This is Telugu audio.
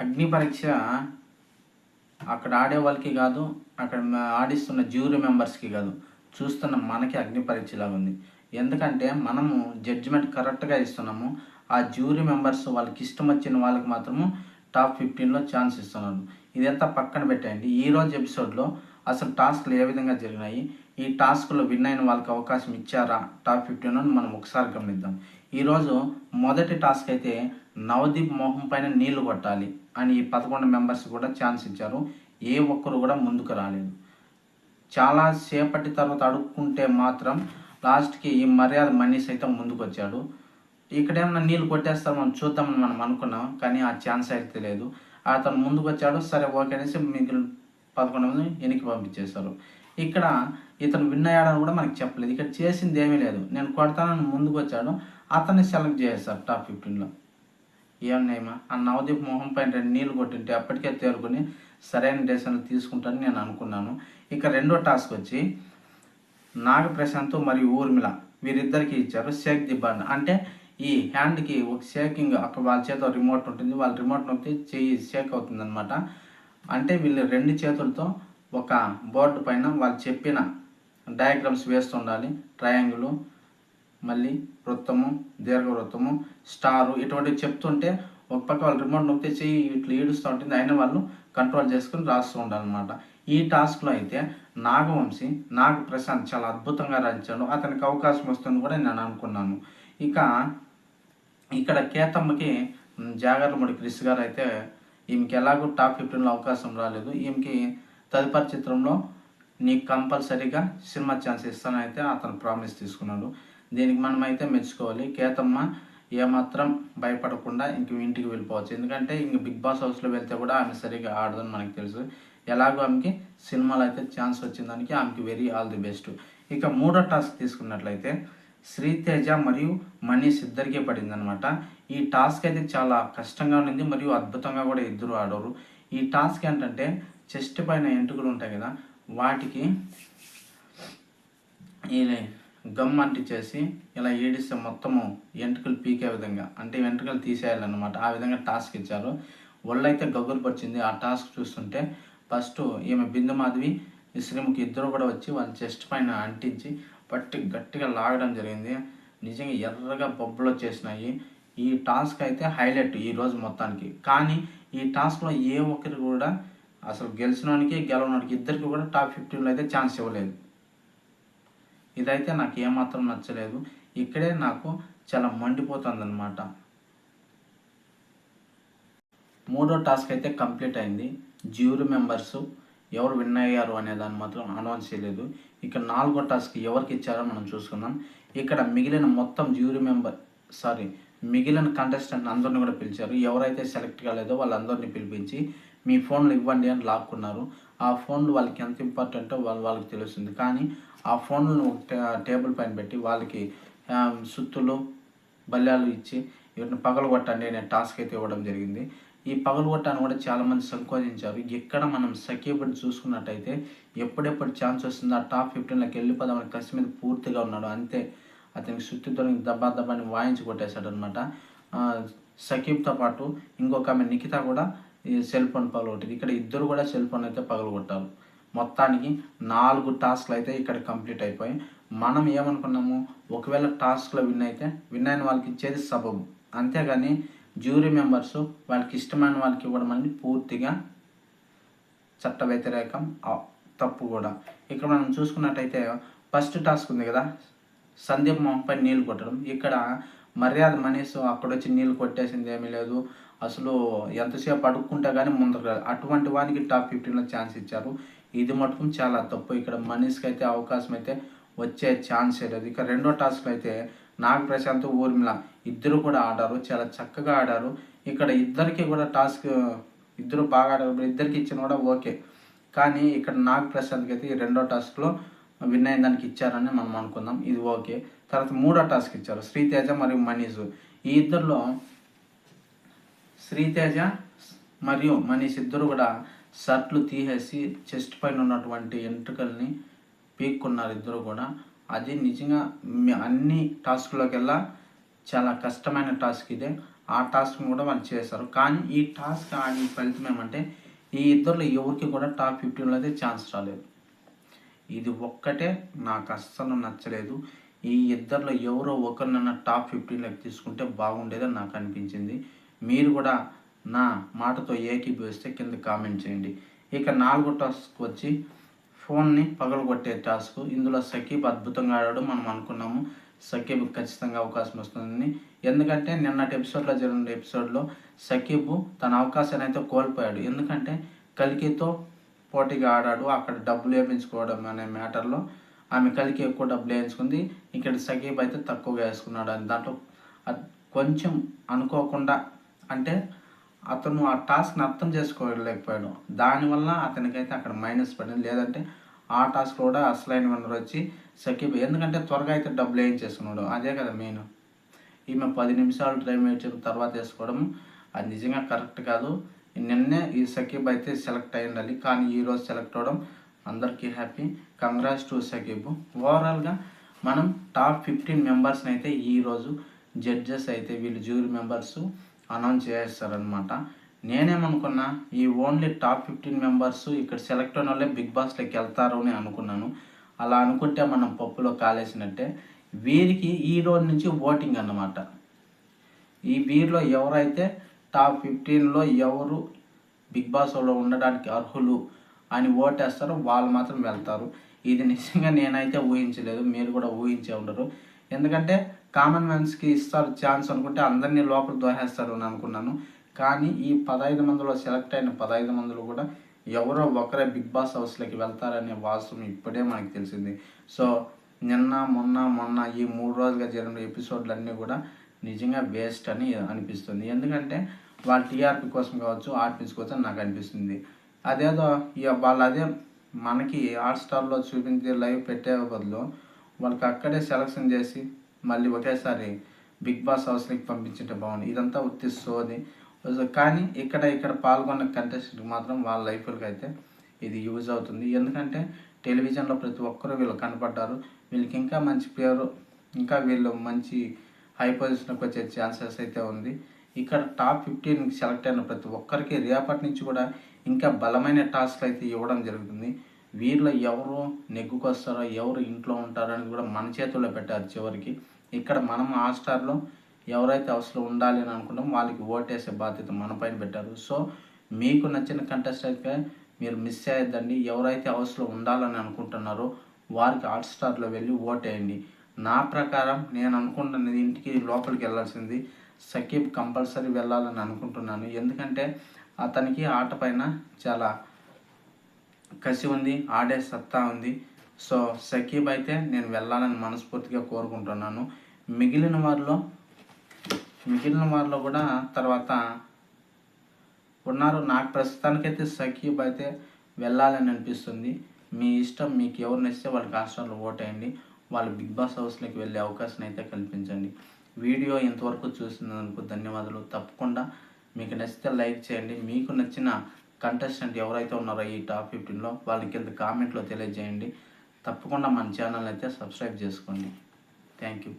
అగ్ని పరీక్ష అక్కడ ఆడే వాళ్ళకి కాదు అక్కడ ఆడిస్తున్న జ్యూరీ మెంబర్స్కి కాదు. చూస్తున్న మనకి అగ్ని పరీక్షలాగా ఉంది. ఎందుకంటే మనము జడ్జిమెంట్ కరెక్ట్గా ఇస్తున్నాము. ఆ జ్యూరీ మెంబర్స్ వాళ్ళకి ఇష్టం వచ్చిన వాళ్ళకి మాత్రము టాప్ ఫిఫ్టీన్లో ఛాన్స్ ఇస్తున్నారు ఇదంతా పక్కన పెట్టండి ఈ రోజు ఎపిసోడ్లో అసలు టాస్క్లు ఏ విధంగా జరిగినాయి? ఈ టాస్క్లో విన్ అయిన వాళ్ళకి అవకాశం ఇచ్చారా? టాప్ ఫిఫ్టీన్ అని మనం ఒకసారి గమనిద్దాం. ఈరోజు మొదటి టాస్క్ అయితే నవదీప్ మొహం పైన నీళ్ళు కొట్టాలి. అని ఈ పదకొండు మెంబర్స్ కూడా ఛాన్స్ ఇచ్చారు. ఏ ఒక్కరు కూడా ముందుకు రాలేదు. చాలా సేపటి తర్వాత అడుక్కుంటే మాత్రం లాస్ట్కి ఈ మర్యాద మనీ అయితే ముందుకు వచ్చాడు ఇక్కడేమన్నా నీళ్ళు కొట్టేస్తారు మనం చూద్దామని మనం అనుకున్నాం కానీ ఆ ఛాన్స్ అయితే లేదు. అతను ముందుకు వచ్చాడు సరే ఓకే అనేసి మిగిలిన పదకొండు మంది వెనక్కి పంపించేశారు. ఇక్కడ ఇతను విన్ అయ్యాడని కూడా మనకి చెప్పలేదు. ఇక్కడ చేసింది ఏమీ లేదు. నేను కొడతానని ముందుకు వచ్చాడు అతన్ని సెలెక్ట్ చేశారు టాప్ ఫిఫ్టీన్లో. ఏమన్నాయమ్మా ఆ నవదీప్ మొహం పైన రెండు నీళ్ళు కొట్టింటే అప్పటికే తేరుకుని సరైన డెసిషన్ తీసుకుంటానని నేను అనుకున్నాను. ఇక రెండో టాస్క్ వచ్చి నాగప్రశాంత్ మరియు ఊర్మిళ వీరిద్దరికి ఇచ్చారు షేక్ ది బండ్. అంటే ఈ హ్యాండ్కి ఒక షేకింగ్ అక్కడ వాళ్ళ చేతిలో రిమోట్ ఉంటుంది. వాళ్ళ రిమోట్ నొక్కి చెయ్యి షేక్ అవుతుందన్నమాట. అంటే వీళ్ళు రెండు చేతులతో ఒక బోర్డు పైన వాళ్ళు చెప్పిన డయాగ్రామ్స్ వేస్తుండాలి. ట్రయాంగిల్ మళ్ళీ వృత్తము దీర్ఘవృత్తము స్టారు ఇటువంటివి చెప్తుంటే ఒక పక్క వాళ్ళు రిమోట్ నొక్కితే చేయి ఇట్లా ఈడుస్తూ ఉంటుంది అయిన వాళ్ళు కంట్రోల్ చేసుకుని రాస్తూ ఉండాలన్నమాట. ఈ టాస్క్లో అయితే నాగవంశీ నాగ ప్రశాంత్ చాలా అద్భుతంగా రాయించాడు. అతనికి అవకాశం వస్తుంది కూడా నేను అనుకున్నాను. ఇక ఇక్కడ కేతమ్మకి మ్, జాగర్లముడి గారు అయితే ఈమెకి ఎలాగో టాప్ ఫిఫ్టీన్లో అవకాశం రాలేదు. ఈమెకి తదుపరి చిత్రంలో నీకు కంపల్సరీగా సినిమా ఛాన్స్ ఇస్తానైతే అతను ప్రామిస్ తీసుకున్నాడు. దీనికి మనమైతే మెచ్చుకోవాలి. కేతమ్మ ఏమాత్రం భయపడకుండా ఇంక ఇంటికి వెళ్ళిపోవచ్చు. ఎందుకంటే ఇంక బిగ్ బాస్ హౌస్లో వెళ్తే కూడా ఆమె సరిగా ఆడదని మనకు తెలుసు. ఎలాగో ఆమెకి సినిమాలో అయితే ఛాన్స్ వచ్చిందానికి ఆమెకి వెరీ ఆల్ ది బెస్ట్. ఇక మూడో టాస్క్ తీసుకున్నట్లయితే శ్రీతేజ మరియు మనీష్ ఇద్దరికీ పడింది అనమాట ఈ టాస్క్ అయితే చాలా కష్టంగా ఉండింది మరియు అద్భుతంగా కూడా ఇద్దరు ఆడరు. ఈ టాస్క్ ఏంటంటే చెస్ట్ పైన ఎంటుకలు ఉంటాయి కదా వాటికి ఈ గమ్ అంటించేసి ఇలా ఏడిస్తే మొత్తము వెంట్రుకలు పీకే విధంగా అంటే వెంట్రుకలు తీసేయాలన్నమాట. ఆ విధంగా టాస్క్ ఇచ్చారు. ఒళ్ళైతే గగ్గులు పడిచింది ఆ టాస్క్ చూస్తుంటే ఫస్ట్ ఈమె బిందు మాధవి శ్రీముఖి ఇద్దరు కూడా వచ్చి వాళ్ళ చెస్ట్ పైన అంటించి పట్టి గట్టిగా లాగడం జరిగింది. నిజంగా ఎర్రగా బొబ్బలు వచ్చేసినాయి ఈ టాస్క్ అయితే హైలైట్ ఈ రోజు మొత్తానికి. కానీ ఈ టాస్క్లో ఏ ఒక్కరు కూడా అసలు గెలిచినోనికి గెలవడానికి ఇద్దరికి కూడా టాప్ ఫిఫ్టీన్లో అయితే ఛాన్స్ ఇవ్వలేదు. ఇదైతే నాకు ఏమాత్రం నచ్చలేదు. ఇక్కడే నాకు చాలా మండిపోతుంది అనమాట మూడో టాస్క్ అయితే కంప్లీట్ అయింది. జ్యూరీ మెంబర్స్ ఎవరు విన్ అయ్యారు అనే దాన్ని మాత్రం అనౌన్స్ చేయలేదు. ఇక్కడ నాలుగో టాస్క్ ఎవరికి ఇచ్చారో మనం చూసుకుందాం. ఇక్కడ మిగిలిన మొత్తం జ్యూరీ మెంబర్ సారీ మిగిలిన కంటెస్టెంట్ అందరిని కూడా పిలిచారు. ఎవరైతే సెలెక్ట్ కాలేదో వాళ్ళందరినీ పిలిపించి మీ ఫోన్లు ఇవ్వండి అని లాక్కున్నారు. ఆ ఫోన్లు వాళ్ళకి ఎంత ఇంపార్టెంటో వాళ్ళు వాళ్ళకి తెలుస్తుంది. కానీ ఆ ఫోన్లను ఒక టేబుల్ పైన పెట్టి వాళ్ళకి సుత్తులు బల్యాలు ఇచ్చి వీటిని పగలగొట్టండి అనే టాస్క్ అయితే ఇవ్వడం జరిగింది. ఈ పగలగొట్టాన్ని కూడా చాలామంది సంకోచించారు. ఎక్కడ మనం సఖీబడి చూసుకున్నట్టయితే ఎప్పుడెప్పుడు ఛాన్స్ వస్తుందో ఆ టాప్ ఫిఫ్టీన్లోకి వెళ్ళిపోదామని కసి మీద పూర్తిగా ఉన్నాడు. అంతే. అతనికి సుత్తితో దబ్బా దబ్బాని వాయించి కొట్టేశాడు అనమాట సకీబ్తో పాటు ఇంకొక ఆమె నిఖిత కూడా ఈ సెల్ ఫోన్ పగలగొట్టింది. ఇక్కడ ఇద్దరు కూడా సెల్ ఫోన్ అయితే పగలగొట్టారు. మొత్తానికి నాలుగు టాస్క్లు అయితే ఇక్కడ కంప్లీట్ అయిపోయాయి మనం ఏమనుకున్నాము? ఒకవేళ టాస్క్లో విన్ అయితే విన్ అయిన వాళ్ళకి ఇచ్చేది సబబు. అంతేగాని జ్యూరీ మెంబర్స్ వాళ్ళకి ఇష్టమైన వాళ్ళకి ఇవ్వడం అనేది పూర్తిగా చట్ట వ్యతిరేకం తప్పు కూడా. ఇక్కడ మనం చూసుకున్నట్టయితే ఫస్ట్ టాస్క్ ఉంది కదా సందీప్ మొహంపై నీళ్ళు కొట్టడం. ఇక్కడ మర్యాద మనీసు అక్కడ వచ్చి నీళ్ళు కొట్టేసింది ఏమీ లేదు. అసలు ఎంతసేపు అడుక్కుంటే కానీ ముందర అటువంటి వానికి టాప్ ఫిఫ్టీన్లో ఛాన్స్ ఇచ్చారు. ఇది మటుకు చాలా తప్పు. ఇక్కడ మనీష్కి అయితే అవకాశం అయితే వచ్చే ఛాన్స్ లేదు. ఇక రెండో టాస్క్ అయితే నాగ ప్రశాంత్ ఊర్మిళ ఇద్దరు కూడా ఆడారు. చాలా చక్కగా ఆడారు. ఇక్కడ ఇద్దరికి కూడా టాస్క్ ఇద్దరు బాగా ఆడారు. ఇద్దరికి ఇచ్చిన కూడా ఓకే. కానీ ఇక్కడ నాగ్ ప్రశాంత్కి అయితే ఈ రెండో టాస్క్లో విన్ అయిన దానికి ఇచ్చారని మనం అనుకుందాం. ఇది ఓకే. తర్వాత మూడో టాస్క్ ఇచ్చారు. శ్రీతేజ మరియు మనీష్. ఈ ఇద్దరిలో శ్రీతేజ మరియు మనీష్ ఇద్దరు కూడా షర్ట్లు తీసేసి చెస్ట్ పైన ఉన్నటువంటి ఎంట్రుకల్ని పీక్కున్నారు ఇద్దరు కూడా. అది నిజంగా అన్ని టాస్క్లోకెల్లా చాలా కష్టమైన టాస్క్ ఇదే. ఆ టాస్క్ కూడా వాళ్ళు చేశారు. కానీ ఈ టాస్క్ ఆడి ఫలితం ఏమంటే ఈ ఇద్దరు ఎవరికి కూడా టాప్ ఫిఫ్టీన్లో అయితే ఛాన్స్ రాలేదు. ఇది ఒక్కటే నాకు అస్సలు నచ్చలేదు. ఈ ఇద్దరిలో ఎవరో ఒకరినన్నా టాప్ ఫిఫ్టీన్లోకి తీసుకుంటే బాగుండేదని నాకు అనిపించింది. మీరు కూడా నా మాటతో ఏకీభవిస్తే కింద కామెంట్ చేయండి. ఇక నాలుగో టాస్క్ వచ్చి ఫోన్ని పగలగొట్టే టాస్క్. ఇందులో సకీబ్ అద్భుతంగా ఆడాడు మనం అనుకున్నాము. సకీబ్ ఖచ్చితంగా అవకాశం వస్తుందని. ఎందుకంటే నిన్నటి ఎపిసోడ్లో జరిగిన ఎపిసోడ్లో సకీబ్ తన అవకాశాన్ని అయితే కోల్పోయాడు. ఎందుకంటే కలికితో పోటీగా ఆడాడు. అక్కడ డబ్బులు వేయించుకోవడం అనే మ్యాటర్లో ఆమె కలికి ఎక్కువ డబ్బులు వేయించుకుంది. ఇక్కడ సగీబ్ అయితే తక్కువగా వేసుకున్నాడు అని. దాంట్లో కొంచెం అనుకోకుండా అంటే అతను ఆ టాస్క్ని అర్థం చేసుకోలేకపోయాడు. దానివల్ల అతనికైతే అక్కడ మైనస్ పడింది. లేదంటే ఆ టాస్క్ కూడా అసలైన వనరు వచ్చి సకీబ్ ఎందుకంటే త్వరగా అయితే డబ్బులు వేయించేసుకున్నాడు. అదే కదా మెయిన్. ఈమె పది నిమిషాలు టైం వేసిన తర్వాత వేసుకోవడం అది నిజంగా కరెక్ట్ కాదు. నిన్నే ఈ సకీబ్ అయితే సెలెక్ట్ అయ్యిండాలి. కానీ ఈరోజు సెలెక్ట్ అవ్వడం అందరికీ హ్యాపీ. కంగ్రాస్ టు సకీబ్ ఓవరాల్గా మనం టాప్ ఫిఫ్టీన్ మెంబర్స్ని అయితే ఈరోజు జడ్జెస్ అయితే వీళ్ళు జ్యూరీ మెంబర్స్ అనౌన్స్ చేస్తారనమాట నేనేమనుకున్నా ఈ ఓన్లీ టాప్ ఫిఫ్టీన్ మెంబర్స్ ఇక్కడ సెలెక్ట్ అయిన వాళ్ళే బిగ్ బాస్లోకి వెళ్తారు అని అనుకున్నాను. అలా అనుకుంటే మనం పప్పులో కాలేసినట్టే. వీరికి ఈ రోజు నుంచి ఓటింగ్ అన్నమాట. ఈ వీరిలో ఎవరైతే టాప్ ఫిఫ్టీన్లో ఎవరు బిగ్ బాస్లో ఉండడానికి అర్హులు అని ఓటేస్తారో వాళ్ళు మాత్రం వెళ్తారు. ఇది నిజంగా నేనైతే ఊహించలేదు. మీరు కూడా ఊహించే ఉండరు. ఎందుకంటే కామన్ మ్యాన్స్కి ఇస్తారు ఛాన్స్ అనుకుంటే అందరినీ లోపల దోహేస్తారు అని అనుకున్నాను. కానీ ఈ పదహైదు మందిలో సెలెక్ట్ అయిన పదహైదు మందిలో కూడా ఎవరో ఒకరే బిగ్ బాస్ హౌస్లోకి వెళ్తారనే వాస్తవం ఇప్పుడే మనకి తెలిసింది. సో నిన్న మొన్న మొన్న ఈ మూడు రోజులుగా జరిగిన ఎపిసోడ్లు అన్నీ కూడా నిజంగా వేస్ట్ అని అనిపిస్తుంది. ఎందుకంటే వాళ్ళ టీఆర్పీ కోసం కావచ్చు ఆర్పీస్ కోసం నాకు అనిపిస్తుంది. అదేదో ఇక వాళ్ళు అదే మనకి హాట్స్టార్లో చూపించే లైవ్ పెట్టే బదులు వాళ్ళకి అక్కడే సెలక్షన్ చేసి మళ్ళీ ఒకేసారి బిగ్ బాస్ హౌస్లోకి పంపించుంటే బాగుంది ఇదంతా ఉత్తి సోది. కానీ ఇక్కడ ఇక్కడ పాల్గొన్న కంటెస్టెంట్కి మాత్రం వాళ్ళ లైఫ్లకి అయితే ఇది యూజ్ అవుతుంది. ఎందుకంటే టెలివిజన్లో ప్రతి ఒక్కరూ వీళ్ళు కనపడ్డారు. వీళ్ళకి ఇంకా మంచి పేరు ఇంకా వీళ్ళు మంచి హై పొజిషన్కి వచ్చే ఛాన్సెస్ అయితే ఉంది. ఇక్కడ టాప్ ఫిఫ్టీన్కి సెలెక్ట్ అయిన ప్రతి ఒక్కరికి రేపటి నుంచి కూడా ఇంకా బలమైన టాస్క్లు అయితే ఇవ్వడం జరుగుతుంది. వీరిలో ఎవరు నెగ్గుకొస్తారో ఎవరు ఇంట్లో ఉంటారో అని కూడా మన చేతుల్లో పెట్టారు చివరికి. ఇక్కడ మనం హాట్స్టార్లో ఎవరైతే అవసరం ఉండాలి అని అనుకుంటాం వాళ్ళకి ఓటేసే బాధ్యత మన పైన పెట్టారు. సో మీకు నచ్చిన కంటెస్టెంట్గా మీరు మిస్ అయ్యద్దండి ఎవరైతే అవసరం ఉండాలని అనుకుంటున్నారో వారికి హాట్స్టార్లో వెళ్ళి ఓటేయండి. నా ప్రకారం నేను అనుకుంటున్నది ఇంటికి లోపలికి వెళ్ళాల్సింది సకీబ్ కంపల్సరీ వెళ్ళాలని అనుకుంటున్నాను. ఎందుకంటే అతనికి ఆట పైన చాలా కసి ఉంది ఆడే సత్తా ఉంది. సో సకీబ్ అయితే నేను వెళ్ళాలని మనస్ఫూర్తిగా కోరుకుంటున్నాను. మిగిలిన వారిలో మిగిలిన వారిలో కూడా తర్వాత ఉన్నారు. నాకు ప్రస్తుతానికైతే సకీబ్ అయితే వెళ్ళాలని అనిపిస్తుంది. మీ ఇష్టం మీకు ఎవరు నచ్చితే వాళ్ళకి హాస్టల్లో ఓటేయండి. వాళ్ళు బిగ్ బాస్ హౌస్లోకి వెళ్ళే అవకాశం అయితే కల్పించండి. వీడియో ఇంతవరకు చూసినందుకు ధన్యవాదాలు. తప్పకుండా మీకు నచ్చితే లైక్ చేయండి. మీకు నచ్చిన కంటెస్టెంట్ ఎవరైతే ఉన్నారో ఈ టాప్ ఫిఫ్టీన్లో వాళ్ళకి కింద కామెంట్లో తెలియజేయండి. తప్పకుండా మన ఛానల్ అయితే సబ్స్క్రైబ్ చేసుకోండి. Thank you.